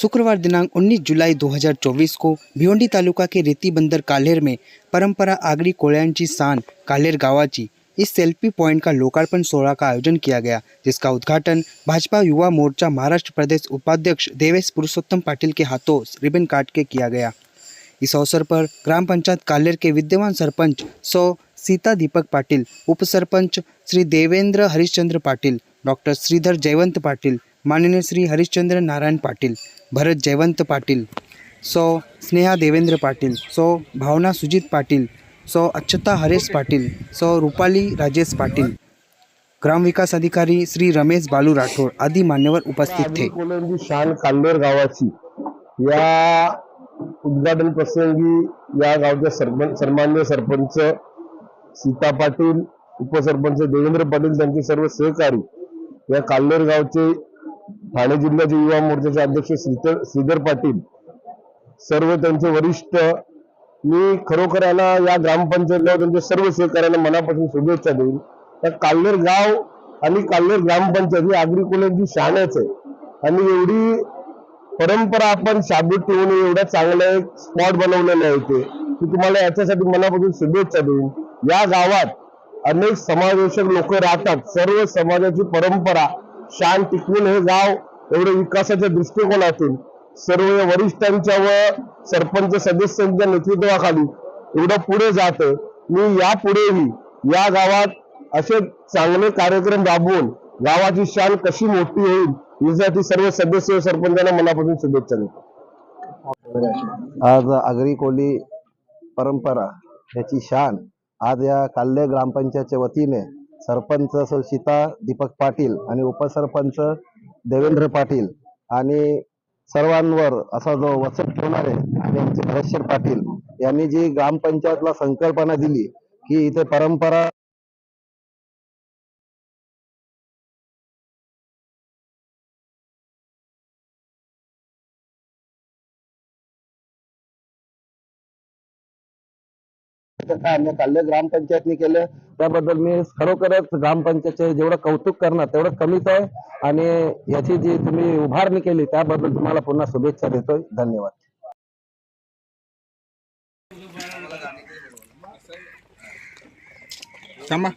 शुक्रवार दिनांक 19 जुलाई 2024 को भिवंडी तालुका के रेती बंदर काल्हेर में परंपरा आगरी कोळ्यांची सान काल्हेर गावाची इस सेल्फी पॉइंट का लोकार्पण सोहळा का आयोजन किया गया, जिसका उद्घाटन भाजपा युवा मोर्चा महाराष्ट्र प्रदेश उपाध्यक्ष देवेश पुरुषोत्तम पाटिल के हाथों रिबन काट के किया गया। इस अवसर पर ग्राम पंचायत कालेर के विद्यमान सरपंच सौ सीता दीपक पाटिल, उप सरपंच श्री देवेंद्र हरिश्चंद्र पाटिल, डॉक्टर श्रीधर जयवंत पाटिल माननीय श्री हरिश्चंद्र नारायण पाटील भरत जयवंत पाटील सौ स्नेहा देवेंद्र पाटील सौ भावना सुजित पाटील सौ अक्षता हरेश पाटील सौ रुपाली राजेश पाटील ग्रामविकास अधिकारी श्री रमेश बालू राठोड आदी मान्यवर उपस्थित थे. शान कांदेर गावाची या उद्घाटन प्रसंगी या गावच्या सरपंच सन्मान्य सरपंच सीता पाटील उपसरपंच देवेंद्र पाटील त्यांचे सर्व सहकारी या काल्लेर गावचे ठाणे जिल्ह्याचे युवा मोर्चाचे अध्यक्ष श्रीधर श्रीधर पाटील सर्व त्यांचे वरिष्ठ मी खरोखर यांना या ग्रामपंचायतीला त्यांच्या सर्व शेतकऱ्यांना मनापासून शुभेच्छा देईन. त्या काल्लेर गाव आणि काल्लेर ग्रामपंचायत ही आगरी कोल्यांची शानच आहे. आणि एवढी परंपरा आपण शाबूत ठेवून एवढा चांगला एक स्पॉट बनवलेला आहे ते की तुम्हाला याच्यासाठी मनापासून शुभेच्छा देईन. या गावात अनेक समावेशक लोक राहतात. सर्व समाजाची परंपरा शान टिकवून हे गाव एवढे विकासाच्या दृष्टिकोनातून सर्व या वरिष्ठांच्या व सरपंच सदस्यांच्या नेतृत्वाखाली एवढं पुढे जात मी यापुढेही या गावात असे चांगले कार्यक्रम राबवून गावाची शान कशी मोठी होईल यासाठी सर्व सदस्य व सरपंचांना मनापासून शुभेच्छा देतो. आज आगरी कोली परंपरा ह्याची शान आज या काल्ले ग्रामपंचायतच्या वतीने सरपंच सौ सीता दीपक पाटील आणि उपसरपंच देवेंद्र पाटील आणि सर्वांवर असा जो वचन ठेवणारे आणि आमचे पाटील यांनी जी ग्रामपंचायतला संकल्पना दिली की इथे परंपरा आमच्या काल्ले ग्रामपंचायतने केलं त्याबद्दल मी खरोखरच ग्रामपंचायतचे जेवढं कौतुक करणार तेवढं कमीच आहे. आणि याची जी तुम्ही उभारणी केली त्याबद्दल तुम्हाला पुन्हा शुभेच्छा देतोय. धन्यवाद. थांबा.